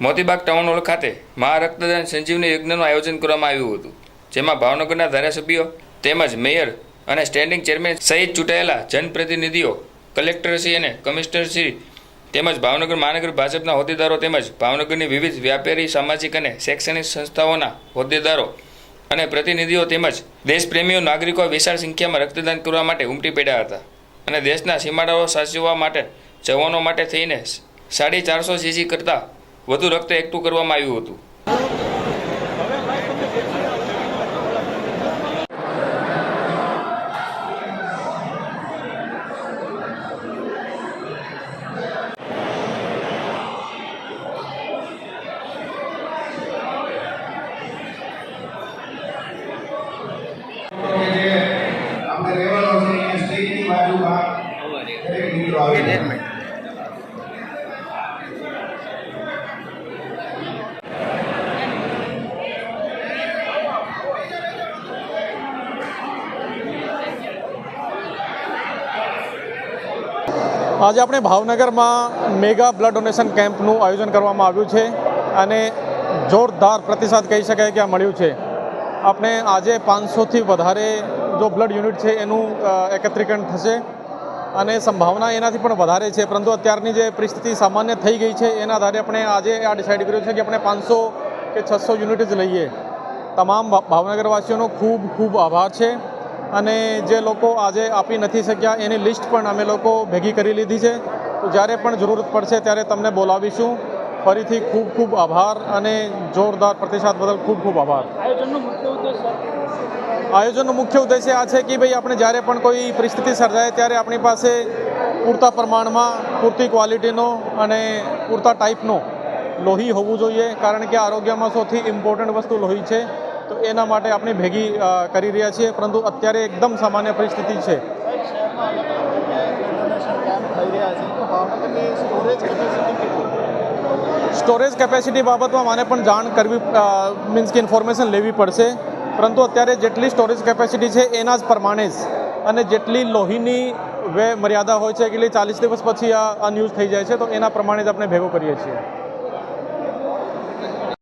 Moti Bagh town hall ખાતે મહા રક્તદાન સંજીવની યજ્ઞનું આયોજન કરવામાં આવ્યું હતું, જેમાં ભાવનગરના ધારાસભ્યો તેમજ મેયર અને સ્ટેન્ડિંગ ચેરમેન સહિત ચૂંટાયેલા જનપ્રતિનિધિઓ કલેક્ટરશ્રી અને કમિશનરશ્રી તેમજ ભાવનગર મહાનગર ભાજપના હોદ્દેદારો તેમજ ભાવનગરની વિવિધ વ્યાપારી, સામાજિક અને શૈક્ષણિક સંસ્થાઓના હોદ્દેદારો અને પ્રતિનિધિઓ તેમજ દેશપ્રેમીઓ નાગરિકો વિશાળ સંખ્યામાં રક્તદાન કરવા માટે ઉમટી પડ્યા હતા અને દેશના સીમાડાઓ સાચવવા માટે, જવાનો માટે થઈને સાડી ચારસો સીસી કરતાં વધુ રક્ત એકઠું કરવામાં આવ્યું હતું. આપણે આજે આપણે ભાવનગરમાં મેગા બ્લડ ડોનેશન કેમ્પનું આયોજન કરવામાં આવ્યું છે અને જોરદાર પ્રતિસાદ કહી શકાય કે આ મળ્યું છે. આપણે આજે પાંચસોથી વધારે જો બ્લડ યુનિટ છે એનું એકત્રીકરણ થશે અને સંભાવના એનાથી પણ વધારે છે. પરંતુ અત્યારની જે પરિસ્થિતિ સામાન્ય થઈ ગઈ છે એના આધારે આપણે આજે આ ડિસાઇડ કર્યું છે કે આપણે પાંચસો કે છસો યુનિટ જ લઈએ. તમામ ભાવનગરવાસીઓનો ખૂબ ખૂબ આભાર છે. અને જે લોકો આજે આપી નથી શક્યા એની લિસ્ટ પણ અમે લોકો ભેગી કરી લીધી છે. તો જ્યારે પણ જરૂરત પડશે ત્યારે તમને બોલાવીશું. ફરીથી ખૂબ ખૂબ આભાર અને જોરદાર પ્રતિસાદ બદલ ખૂબ ખૂબ આભાર. આયોજનનો મુખ્ય ઉદ્દેશ્ય આ છે કે ભાઈ આપણે જ્યારે પણ કોઈ પરિસ્થિતિ સર્જાય ત્યારે આપણી પાસે પૂરતા પ્રમાણમાં પૂરતી ક્વોલિટીનો અને પૂરતા ટાઈપનો લોહી હોવું જોઈએ. કારણ કે આરોગ્યમાં સૌથી ઇમ્પોર્ટન્ટ વસ્તુ લોહી છે. તો એના માટે આપણે ભેગી કરી રહ્યા છીએ, પરંતુ અત્યારે એકદમ સામાન્ય પરિસ્થિતિ છે. સ્ટોરેજ કેપેસિટી બાબતમાં મને પણ જાણ કરવી મીન્સ કે ઇન્ફોર્મેશન લેવી પડશે. પરંતુ અત્યારે જેટલી સ્ટોરેજ કેપેસિટી છે, એના જ પ્રમાણે જ. અને જેટલી લોહીની વે, મર્યાદા હોય છે કે ચાલીસ દિવસ પછી આ અનયુઝ થઈ જાય છે, તો એના પ્રમાણે જ આપણે ભેગો કરીએ છીએ.